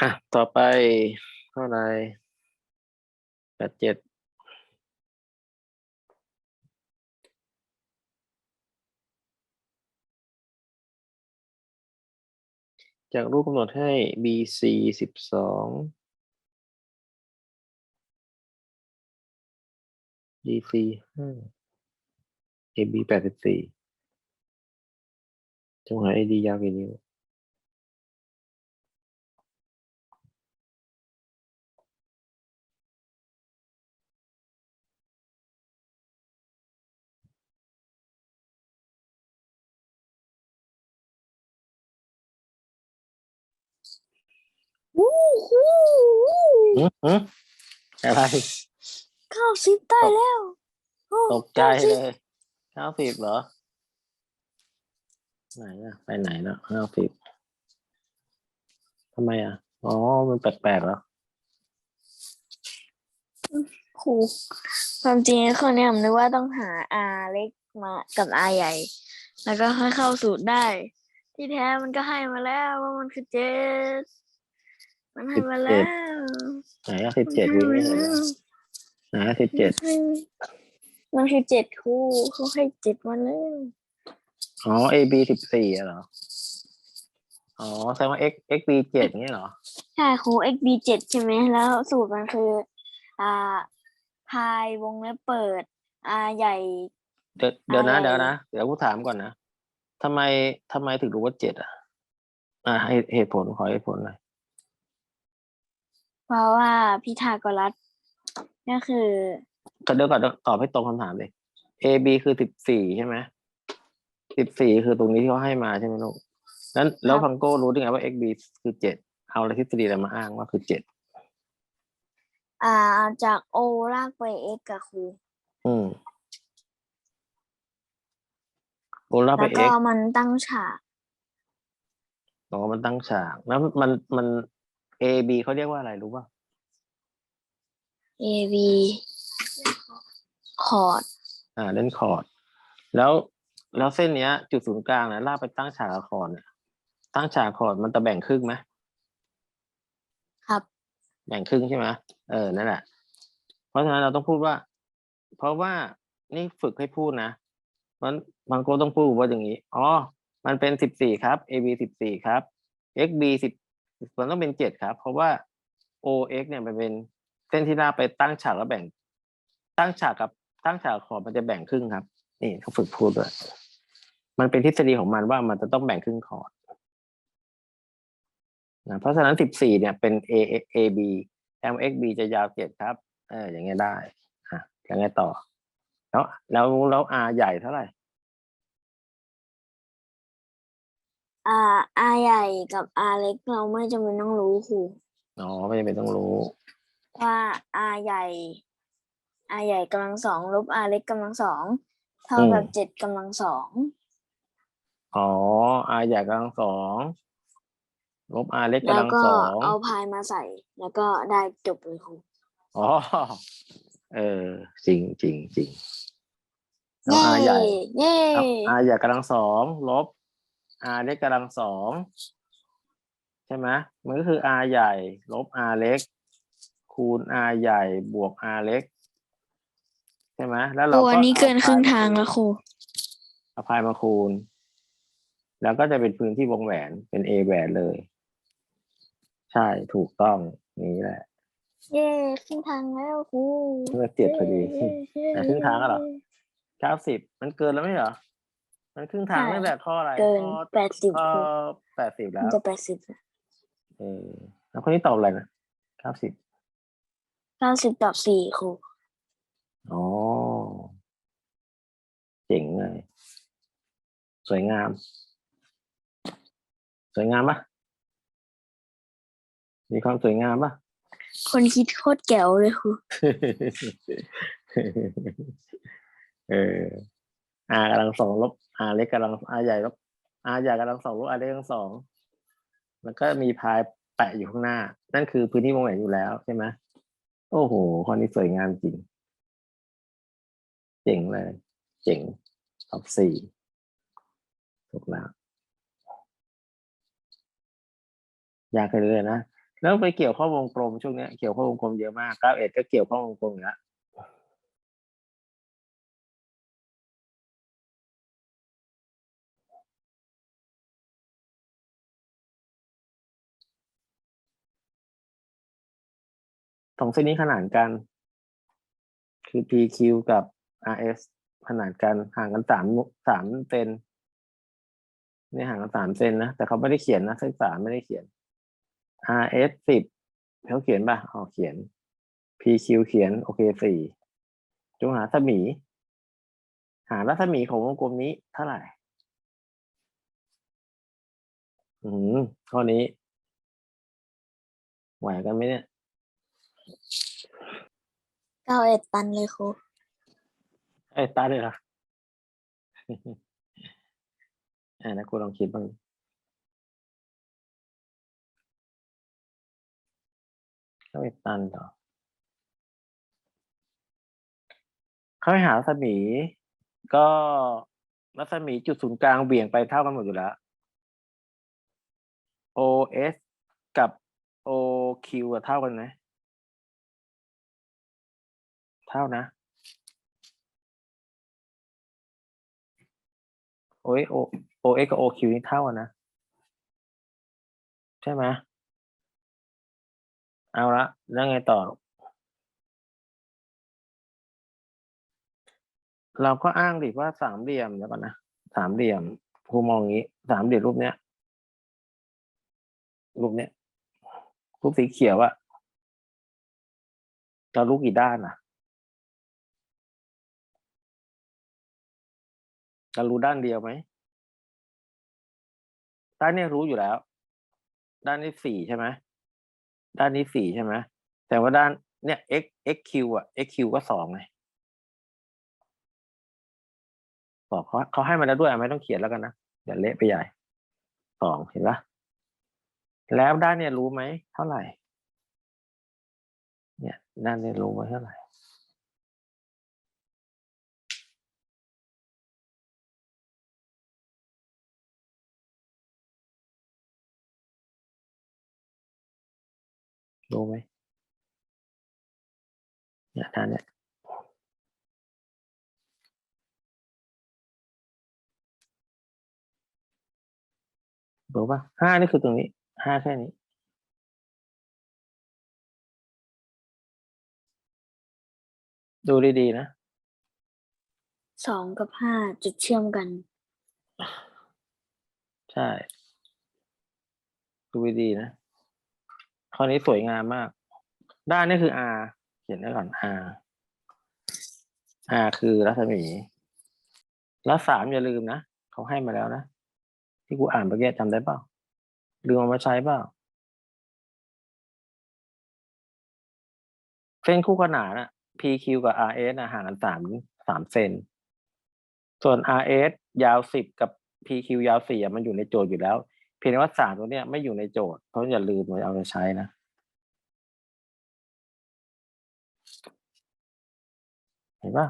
อะ ต่อไปเท่าไหร่แปดเจ็ดจากรูปกำหนดให้ BC สิบสอง DC ห้า AB แปดสิบสี่จงหา AD ยาวกี่นิ้ว หืมหืมอะไรเก้าสิบได้แล้วโอ้ตกใจ90เลยเก้าสิบเหรอ ไหนอะไปไหนนะเก้าสิบทำไมอะอ๋อ มันแปลกๆเหรอครูความจริงข้อเนี้ยผมนึกว่าต้องหา R เล็กมากับ R ใหญ่ แล้วก็ค่อยเข้าสูตรได้ ที่แท้มันก็ให้มาแล้วว่ามันคือเจ็ด มันให้มาแล้วไหนอะสิบเจ็ดวิไม่เห็นเลยไหนสิบเจ็ดมันคือเจ็ดครูเขาให้เจ็ดมาแล้วอ๋อ A B สิบสี่อะเหรอ อ๋อ แสดงว่า X X B เจ็ดเงี้ยเหรอ ใช่ครู xb เจ็ดใช่ไหมแล้วสูตรมันคือ อ่าพายวงเล็บเปิด R ใหญ่ เดี๋ยวเดี๋ยวนะอะไรเดี๋ยวนะ เดี๋ยวกูถามก่อนนะทำไมทำไมถึงรู้ว่าเจ็ดอะ อ่าให้เหตุผลขอเหตุผลหน่อย เพราะว่าพิธาโกรัสก็คือก็เดี๋ยวก่อนตอบให้ตรงคำถามเลย A B คือสิบสี่ใช่ไหมสิบสี่คือตรงนี้ที่เขาให้มาใช่ไหมลูกนั้นแล้วพังโก้รู้ได้ไงว่า X B คือเจ็ดเอาอะไรทฤษฎีอะไรมาอ้างว่าคือเจ็ดอ่าจากโอลากไป x กับครูอืมโอลาไปแล้ว X ก็มันตั้งฉากอ๋อมันตั้งฉากแล้วมันมัน A B เขาเรียกว่าอะไรรู้ป่ะ A B คอร์ดอ่าเล่นคอร์ด แล้วแล้วเส้นเนี้ย จุดศูนย์กลางนะลากไปตั้งฉากกับคอร์ดเนี่ยตั้งฉากคอร์ดมันจะแบ่งครึ่งไหมครับ แบ่งครึ่งใช่ไหมเออนั่นแหละเพราะฉะนั้นเราต้องพูดว่า เพราะว่านี่ฝึกให้พูดนะมันบางคนต้องพูดว่าอย่างนี้อ๋อมันเป็นสิบสี่ครับ A B สิบสี่ครับ X B สิบ มันต้องเป็นเจ็ดครับ เพราะว่า O X เนี่ยมันเป็นเส้นที่ลาไปตั้งฉากแล้วแบ่ง ตั้งฉากกับตั้งฉากขอบมันจะแบ่งครึ่งครับ นี่เขาฝึกพูดด้วยมันเป็นทฤษฎีของมันว่ามันจะต้องแบ่งครึ่งคอร์ดนะเพราะฉะนั้นสิบสี่เนี่ยเป็น A A B M X B จะยาวเจ็ดครับ เอออย่างเงี้ยได้อะยังไงต่อ แล้วแล้วแล้ว R ใหญ่เท่าไหร่ อ่า R ใหญ่กับ R เล็กเราไม่จำเป็นต้องรู้ครูอ๋อไม่จำเป็นต้องรู้ ว่า R ใหญ่ R ใหญ่กำลังสองลบ R เล็กกำลังสองเท่ากับอืมเจ็ดกำลังสองอ๋อ R ใหญ่กำลังสองลบ R เล็กแล้วกำลังก็สองเอาพายมาใส่ แล้วก็ได้จบเลยครูอ๋อเออจริงจริงจริงแล้วเย้ R ใหญ่เย้ครับ R ใหญ่กำลังสองลบ R เล็กกำลังสองใช่ไหมมันก็คือ R ใหญ่ ลบ R เล็ก คูณ R ใหญ่บวก R เล็กใช่ไหมแล้วเราตัวก็นี้อาเกินครึ่งพยทางแล้วครูเอาพายมาคูณ แล้วก็จะเป็นพื้นที่วงแหวนเป็น A แหวนเลย ใช่ถูกต้องนี้แหละ เย้ครึ่งทางแล้วครูเมื่อเจ็ดพอดีเย้เย้แต่ครึ่งทางแล้วเหรอ เก้าสิบมันเกินแล้วไม่เหรอ มันครึ่งทางใช่ตั้งแต่ข้ออะไรเกินข้อแปดสิบข้อครูแปดสิบแล้มันวจะแปดสิบเออแล้วคนนี้ตอบอะไรนะเก้าสิบเก้าสิบตอบสี่ครูอ๋อเจ๋งเลยสวยงาม สวยงามปะมีความสวยงามปะคนคิดโคตรแก๋วเลยครูเออ R กำลังสองลบ R เล็กกำลัง R ใหญ่ลบ R ใหญ่กำลังสองลบ R เล็กกำลังสองแล้วก็มีพายแปะอยู่ข้างหน้า นั่นคือพื้นที่วงแหวนอยู่แล้วใช่ไหมโอ้โหข้อนี้สวยงามจริง เจ๋งเลย เจ๋งตอบสี่ถูกแล้วยากเลยนะแล้วไปเกี่ยวข้อวงกลมช่วงนี้เกี่ยวข้อวงกลมเยอะมากเก้าเอ็ดก็เกี่ยวข้อวงกลมอยู่แล้ว สองเส้นนี้ขนานกัน คือ PQ กับ RS ขนานกันห่างกันสามสามเซนนี่ห่างกันสามเซนนะ แต่เขาไม่ได้เขียนนะเส้นสามไม่ได้เขียน RS สิบเขาเขียนป่ะอ๋อเขียน PQ เขียน โอเคสี่จงหารัศมี หารัศมีของวงกลมนี้เท่าไหร่ อืมข้อนี้ไหวกันไหมเนี่ย เก้าเอ็ดตันเลยครูเอ้ยตาเลยเหรอ อ่านะกูลองคิดบ้าง เขาไปตันเหรอ เขาให้หารัศมี ก็รัศมีจุดศูนย์กลางเบี่ยงไปเท่ากันหมดอยู่แล้ว OS กับ OQ อะเท่ากันไหม เท่านะ โอ้ยโอโอเอกับโอคิวนี่เท่ากันนะ ใช่ไหมเอาละแล้วไงต่อ เราก็อ้างดิว่าสามเหลี่ยมแล้วก่อนนะสามเหลี่ยมครูมองอย่างนี้สามเหลี่ยมรูปเนี้ยรูปเนี้ยรูปสีเขียวอะเรารู้กี่ด้านอะ เรารู้ด้านเดียวไหมด้านนี้รู้อยู่แล้ว ด้านนี้สี่ใช่ไหมด้านนี้สี่ใช่ไหมแต่ว่าด้านเนี่ย x x q อะ x q ก็สองไงบอกเขาเขาให้มาแล้วด้วยไม่ต้องเขียนแล้วกันนะอย่าเละไปใหญ่สองเห็นปะแล้วด้านเนี่ยรู้ไหมเท่าไหร่ เนี่ย ด้านเนี่ยรู้ไหมเท่าไหร่ รู้ไหมเนี่ยด้านเนี่ยรู้ป่ะห้านี่คือตรงนี้ห้าแค่นี้ดูดีๆนะสองกับห้าจุดเชื่อมกัน ใช่ ดูดีๆนะ ข้อนี้สวยงามมาก ด้านนี้คือ R เขียนไว้ก่อน R R คือรัศมี แล้วสามอย่าลืมนะเขาให้มาแล้วนะ ที่กูอ่านเมื่อกี้จำได้เปล่าลืมเอามาใช้เปล่าเส้นคู่ขนานอะ PQ กับ RS นะห่างกันสามสามเซน ส่วน RS ยาวสิบกับ PQ ยาวสี่มันอยู่ในโจทย์อยู่แล้ว เพียงแต่ว่าสามตัวเนี้ยไม่อยู่ในโจทย์เพราะอย่าลืมมาเอาไปใช้นะเห็นป่ะ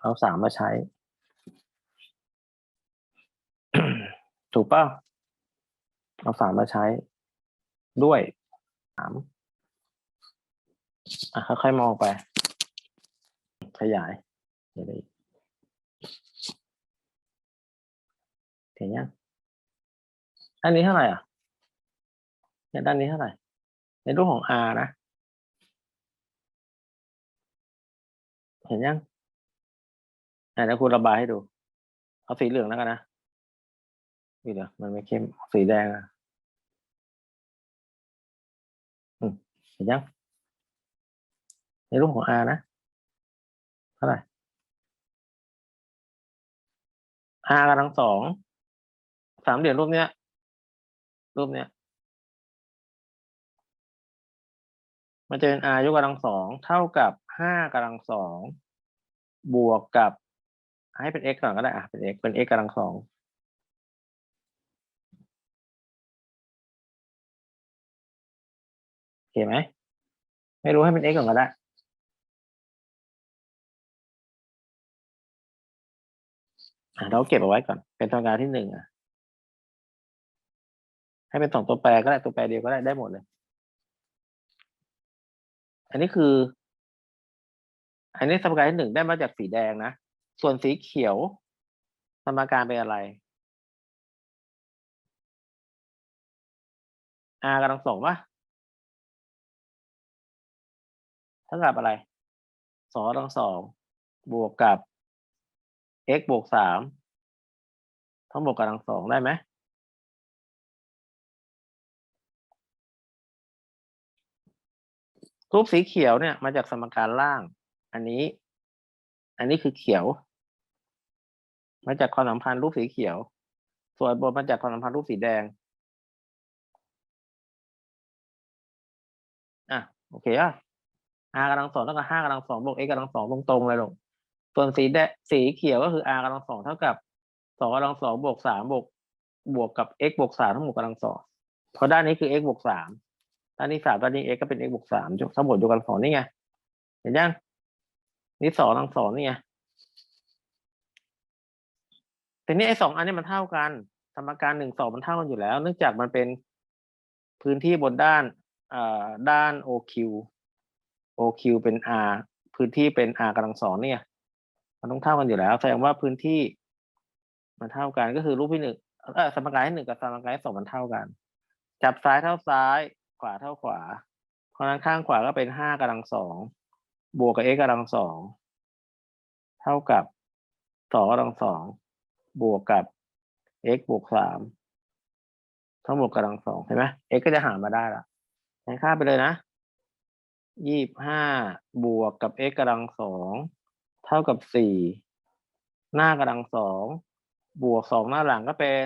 เอาสามมาใช้ ถูกป่ะเอาสามมาใช้ ด้วยสามอะค่อยๆมองไป ขยายเดี๋ยวได้อีกเห็นยัง อันนี้เท่าไหร่อะเนี่ยด้านนี้เท่าไหร่ ในรูปของ R นะ เห็นยังอะเดี๋ยวคุณระบายให้ดู เอาสีเหลืองแล้วกันนะนี่เดี๋ยวมันไม่เข้มสีแดงอะเห็นยัง ในรูปของ R นะเท่าไหร่ R กำลังสองสามเหลี่ยมรูปเนี้ย รูปเนี้ย มันจะเป็น r ยกกำลังสองเท่ากับห้ากำลังสองบวกกับ ให้เป็น x ก่อนก็ได้อะเป็น x เป็น x กำลังสองโอเคไหมไม่รู้ให้เป็น x ก่อนก็ได้เราเก็บเอาไว้ก่อน เป็นตัวการที่หนึ่งอะ ให้เป็นสองตัวแปรก็ได้ตัวแปรเดียวก็ได้ได้หมดเลย อันนี้คือ อันนี้สมการที่หนึ่งได้มาจากสีแดงนะ ส่วนสีเขียวสมการเป็นอะไร r กำลังสองปะเท่ากับอะไรสองกำลังสองบวกกับ x บวกสามทั้งบวกกำลังสองได้ไหม รูปสีเขียวเนี่ยมาจากสมการล่าง อันนี้ อันนี้คือเขียว มาจากความสัมพันธ์รูปสีเขียว ส่วนบนมาจากความสัมพันธ์รูปสีแดงอะโอเคอะ r กำลังสองเท่ากับห้ากำลังสองบวก x กำลังสองตรงๆเลยลงส่วนสีแดงสีเขียวก็คือ r กำลังสองเท่ากับสองกำลังสองบวกสามบวกบวกกับ x บวกสามทั้งหมดกำลังสองเพราะด้านนี้คือ x บวกสาม ด้านนี้สามด้านนี้ x ก็เป็น x บวกสามทั้งหมดยกกำลังสองนี่ไง เห็นยัง นี่สองกำลังสองนี่ไงแต่นี่ไอ้สองอันนี้มันเท่ากัน สมการหนึ่งสองมันเท่ากันอยู่แล้ว เนื่องจากมันเป็นพื้นที่บนด้านอ่าด้าน OQ OQ เป็น R พื้นที่เป็น R กำลังสองเนี่ย มันต้องเท่ากันอยู่แล้ว แสดงว่าพื้นที่ มันเท่ากันก็คือรูปที่หนึ่งสมการที่หนึ่งกับสมการที่สองมันเท่ากัน จับซ้ายเท่าซ้าย วาเท่าขวา เพราะนั้นข้างขวาก็เป็นห้ากำลังสองบวกกับ x กำลังสองเท่ากับสองกำลังสองบวกกับ x บวกสามทั้งหมดกำลังสองเห็นไหม x ก็จะหามาได้ละใช้ค่าไปเลยนะยี่บห้าบวกกับ x กำลังสองเท่ากับสี่หน้ากำลังสองบวกสองหน้าหลังก็เป็น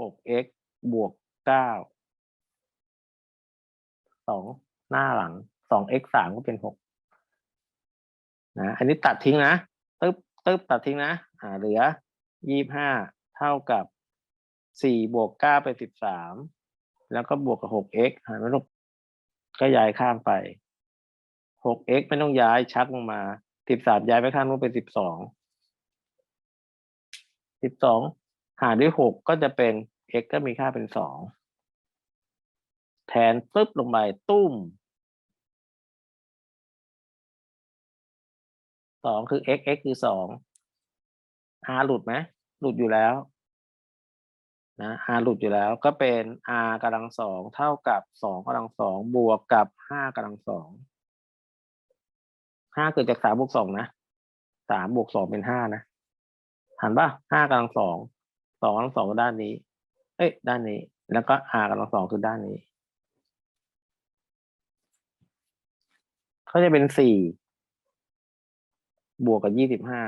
หก x บวกเก้า สองหน้าหลังสอง x สามก็เป็นหกนะอันนี้ตัดทิ้งนะตึ๊บตึ๊บตัดทิ้งนะอ่าเหลือยี่บห้าเท่ากับสี่บวกเก้าเป็นสิบสามแล้วก็บวกกับหก x หารไม่ลงก็ย้ายข้างไปหก x ไม่ต้องย้ายชักลงมาสิบสามย้ายไปข้างนู้นเป็นสิบสองสิบสองหารด้วยหกก็จะเป็น x ก็มีค่าเป็นสอง แทนปึ๊บลงไปตุ้มสองคือ x x คือสอง r หลุดไหมหลุดอยู่แล้วนะ r หลุดอยู่แล้วก็เป็น r กำลังสองเท่ากับสองกำลังสองบวกกับห้ากำลังสองห้าเกิดจากสามบวกสองนะสามบวกสองเป็นห้านะหันป่ะห้ากำลังสองสองกำลังสองด้านนี้ เอ้ยด้านนี้ แล้วก็ r กำลังสองคือด้านนี้ เขาจะเป็นสี่บวกกับยี่สิบห้า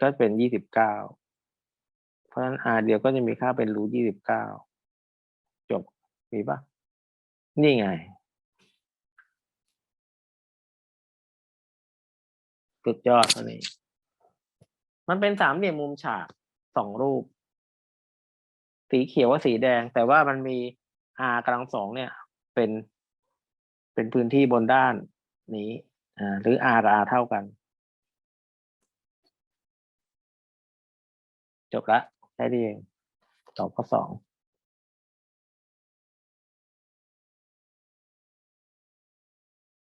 ก็เป็นยี่สิบเก้าเพราะฉะนั้น r เดียวก็จะมีค่าเป็นรูยี่สิบเก้าจบมีปะนี่ไงสุดยอดเท่านี้ มันเป็นสามเหลี่ยมมุมฉากสองรูป สีเขียวกับสีแดง แต่ว่ามันมี r กำลังสองเนี่ย เป็น เป็นพื้นที่บนด้าน นี้อ่าหรือ r กับ r เท่ากัน จบละแค่นี้เองตอบข้อสอง